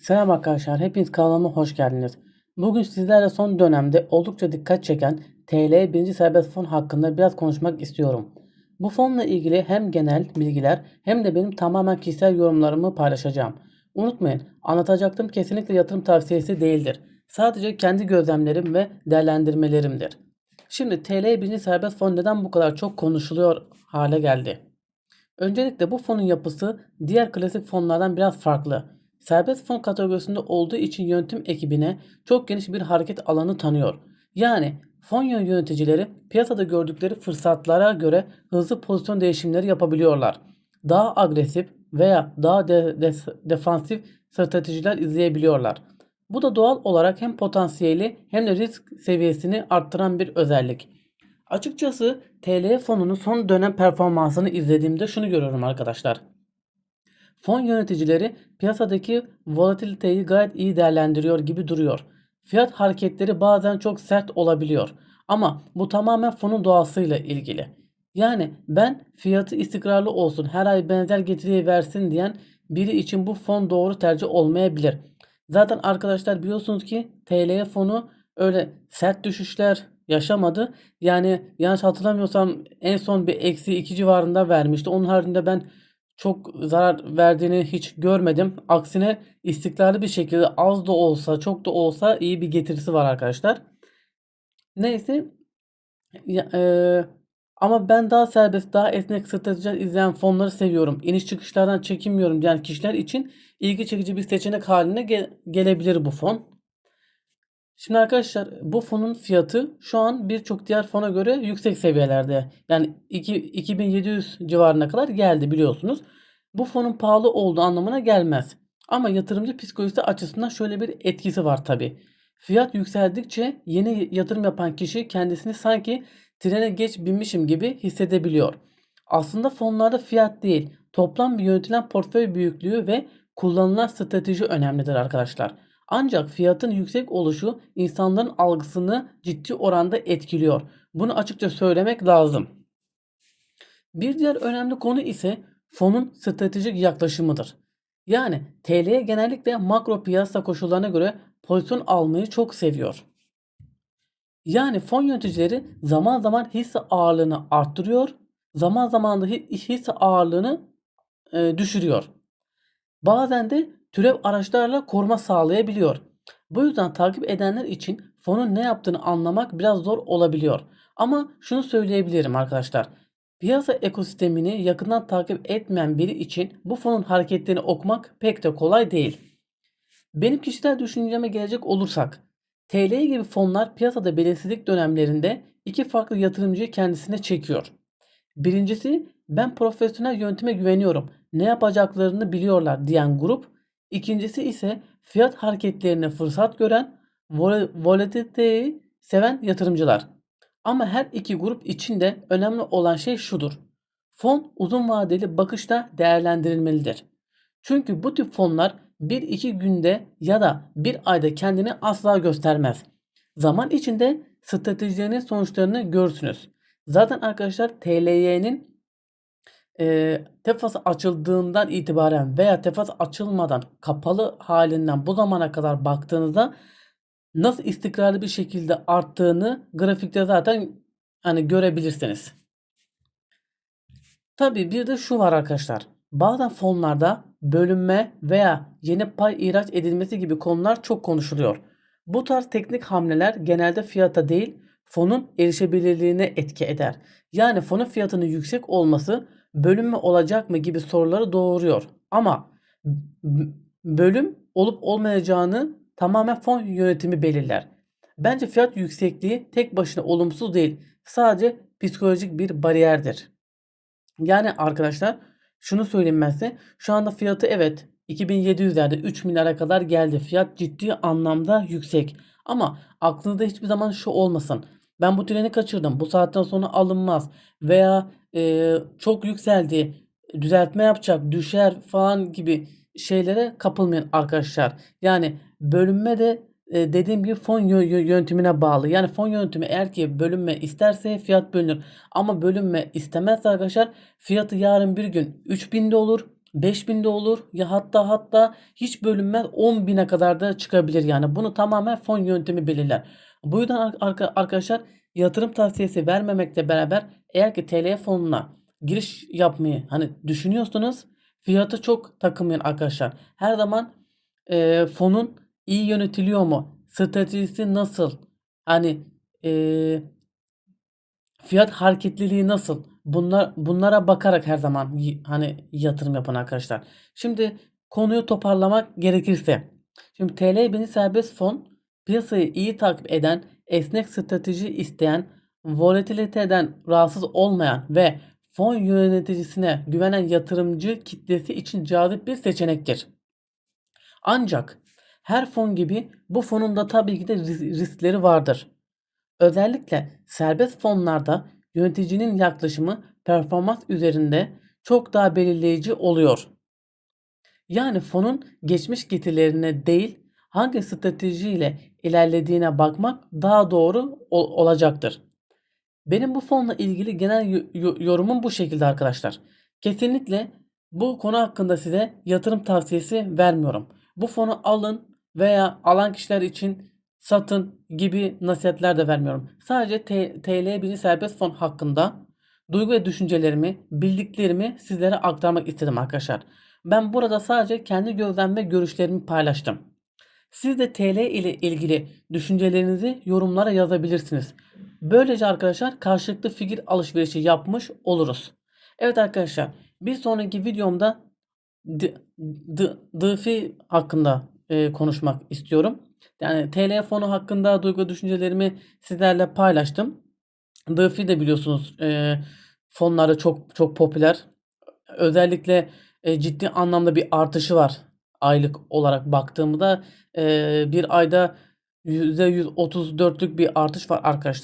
Selam arkadaşlar, hepiniz kanalıma hoş geldiniz. Bugün sizlerle son dönemde oldukça dikkat çeken TL 1. serbest fon hakkında biraz konuşmak istiyorum. Bu fonla ilgili hem genel bilgiler hem de benim tamamen kişisel yorumlarımı paylaşacağım. Unutmayın, anlatacaktım kesinlikle yatırım tavsiyesi değildir. Sadece kendi gözlemlerim ve değerlendirmelerimdir. Şimdi TL 1. serbest fon neden bu kadar çok konuşuluyor hale geldi? Öncelikle bu fonun yapısı diğer klasik fonlardan biraz farklı. Serbest fon kategorisinde olduğu için yönetim ekibine çok geniş bir hareket alanı tanıyor. Yani fon yöneticileri piyasada gördükleri fırsatlara göre hızlı pozisyon değişimleri yapabiliyorlar. Daha agresif veya daha de- de- defansif stratejiler izleyebiliyorlar. Bu da doğal olarak hem potansiyeli hem de risk seviyesini arttıran bir özellik. Açıkçası TL fonunun son dönem performansını izlediğimde şunu görüyorum arkadaşlar. Fon yöneticileri piyasadaki volatiliteyi gayet iyi değerlendiriyor gibi duruyor. Fiyat hareketleri bazen çok sert olabiliyor. Ama bu tamamen fonun doğasıyla ilgili. Yani ben fiyatı istikrarlı olsun her ay benzer getiriyi versin diyen biri için bu fon doğru tercih olmayabilir. Zaten arkadaşlar biliyorsunuz ki TL fonu öyle sert düşüşler yaşamadı. Yani yanlış hatırlamıyorsam en son bir eksi 2 civarında vermişti. Onun haricinde ben çok zarar verdiğini hiç görmedim. Aksine istikrarlı bir şekilde az da olsa çok da olsa iyi bir getirisi var arkadaşlar. Neyse ya, eee, ama ben daha serbest, daha esnek stratejiler izleyen fonları seviyorum. İniş çıkışlardan çekinmiyorum diyen kişiler için ilgi çekici bir seçenek haline ge- gelebilir bu fon. Şimdi arkadaşlar bu fonun fiyatı şu an birçok diğer fona göre yüksek seviyelerde. Yani 2, 2700 civarına kadar geldi biliyorsunuz. Bu fonun pahalı olduğu anlamına gelmez. Ama yatırımcı psikolojisi açısından şöyle bir etkisi var tabi. Fiyat yükseldikçe yeni yatırım yapan kişi kendisini sanki trene geç binmişim gibi hissedebiliyor. Aslında fonlarda fiyat değil, toplam bir yönetilen portföy büyüklüğü ve kullanılan strateji önemlidir arkadaşlar. Ancak fiyatın yüksek oluşu insanların algısını ciddi oranda etkiliyor. Bunu açıkça söylemek lazım. Bir diğer önemli konu ise fonun stratejik yaklaşımıdır. Yani TL'ye genellikle makro piyasa koşullarına göre pozisyon almayı çok seviyor. Yani fon yöneticileri zaman zaman hisse ağırlığını arttırıyor, zaman zaman da hi- hisse ağırlığını e, düşürüyor. Bazen de türev araçlarla koruma sağlayabiliyor. Bu yüzden takip edenler için fonun ne yaptığını anlamak biraz zor olabiliyor. Ama şunu söyleyebilirim arkadaşlar. Piyasa ekosistemini yakından takip etmeyen biri için bu fonun hareketlerini okumak pek de kolay değil. Benim kişisel düşünceme gelecek olursak, TL gibi fonlar piyasada belirsizlik dönemlerinde iki farklı yatırımcıyı kendisine çekiyor. Birincisi ben profesyonel yönteme güveniyorum. Ne yapacaklarını biliyorlar diyen grup. İkincisi ise fiyat hareketlerine fırsat gören vol- volatiliteyi seven yatırımcılar. Ama her iki grup içinde önemli olan şey şudur. Fon uzun vadeli bakışta değerlendirilmelidir. Çünkü bu tip fonlar 1-2 günde ya da bir ayda kendini asla göstermez. Zaman içinde stratejilerinin sonuçlarını görürsünüz. Zaten arkadaşlar TLY'nin e, tefası açıldığından itibaren veya tefas açılmadan kapalı halinden bu zamana kadar baktığınızda nasıl istikrarlı bir şekilde arttığını grafikte zaten hani görebilirsiniz. Tabii bir de şu var arkadaşlar. Bazen fonlarda bölünme veya yeni pay ihraç edilmesi gibi konular çok konuşuluyor. Bu tarz teknik hamleler genelde fiyata değil fonun erişebilirliğine etki eder. Yani fonun fiyatının yüksek olması bölünme olacak mı gibi soruları doğuruyor. Ama bölüm olup olmayacağını tamamen fon yönetimi belirler. Bence fiyat yüksekliği tek başına olumsuz değil. Sadece psikolojik bir bariyerdir. Yani arkadaşlar şunu söyleyeyim. Şu anda fiyatı evet 2700'lerde 3 milyara kadar geldi. Fiyat ciddi anlamda yüksek. Ama aklınızda hiçbir zaman şu olmasın. Ben bu treni kaçırdım. Bu saatten sonra alınmaz. Veya e, çok yükseldi. Düzeltme yapacak. Düşer falan gibi şeylere kapılmayın arkadaşlar. Yani bölünme de e, dediğim gibi fon yö- yö- yönetimine bağlı. Yani fon yönetimi eğer ki bölünme isterse fiyat bölünür. Ama bölünme istemezse arkadaşlar fiyatı yarın bir gün 3000'de olur. 5000 de olur ya hatta hatta hiç bölünmez 10.000'e kadar da çıkabilir yani. Bunu tamamen fon yöntemi belirler. Bu yüzden ar- arka- arkadaşlar yatırım tavsiyesi vermemekle beraber eğer ki TL fonuna giriş yapmayı hani düşünüyorsanız fiyatı çok takılmayın arkadaşlar. Her zaman e, fonun iyi yönetiliyor mu? Stratejisi nasıl? Hani e, fiyat hareketliliği nasıl? Bunlar bunlara bakarak her zaman hani yatırım yapın arkadaşlar. Şimdi konuyu toparlamak gerekirse. Şimdi TL bini serbest fon piyasayı iyi takip eden, esnek strateji isteyen, volatiliteden rahatsız olmayan ve fon yöneticisine güvenen yatırımcı kitlesi için cazip bir seçenektir. Ancak her fon gibi bu fonun da tabii ki de ris- riskleri vardır. Özellikle serbest fonlarda yöneticinin yaklaşımı performans üzerinde çok daha belirleyici oluyor. Yani fonun geçmiş getirilerine değil hangi stratejiyle ilerlediğine bakmak daha doğru ol- olacaktır. Benim bu fonla ilgili genel yo- yo- yorumum bu şekilde arkadaşlar. Kesinlikle bu konu hakkında size yatırım tavsiyesi vermiyorum. Bu fonu alın veya alan kişiler için satın gibi nasihatler de vermiyorum. Sadece TL bini serbest fon hakkında duygu ve düşüncelerimi, bildiklerimi sizlere aktarmak istedim arkadaşlar. Ben burada sadece kendi gözlem ve görüşlerimi paylaştım. Siz de TL ile ilgili düşüncelerinizi yorumlara yazabilirsiniz. Böylece arkadaşlar karşılıklı fikir alışverişi yapmış oluruz. Evet arkadaşlar bir sonraki videomda D- D- DeFi hakkında e, konuşmak istiyorum. Yani TL fonu hakkında duygu düşüncelerimi sizlerle paylaştım. DeFi de biliyorsunuz e, fonlarda çok çok popüler. Özellikle e, ciddi anlamda bir artışı var. Aylık olarak baktığımda e, bir ayda %134'lük bir artış var arkadaşlar.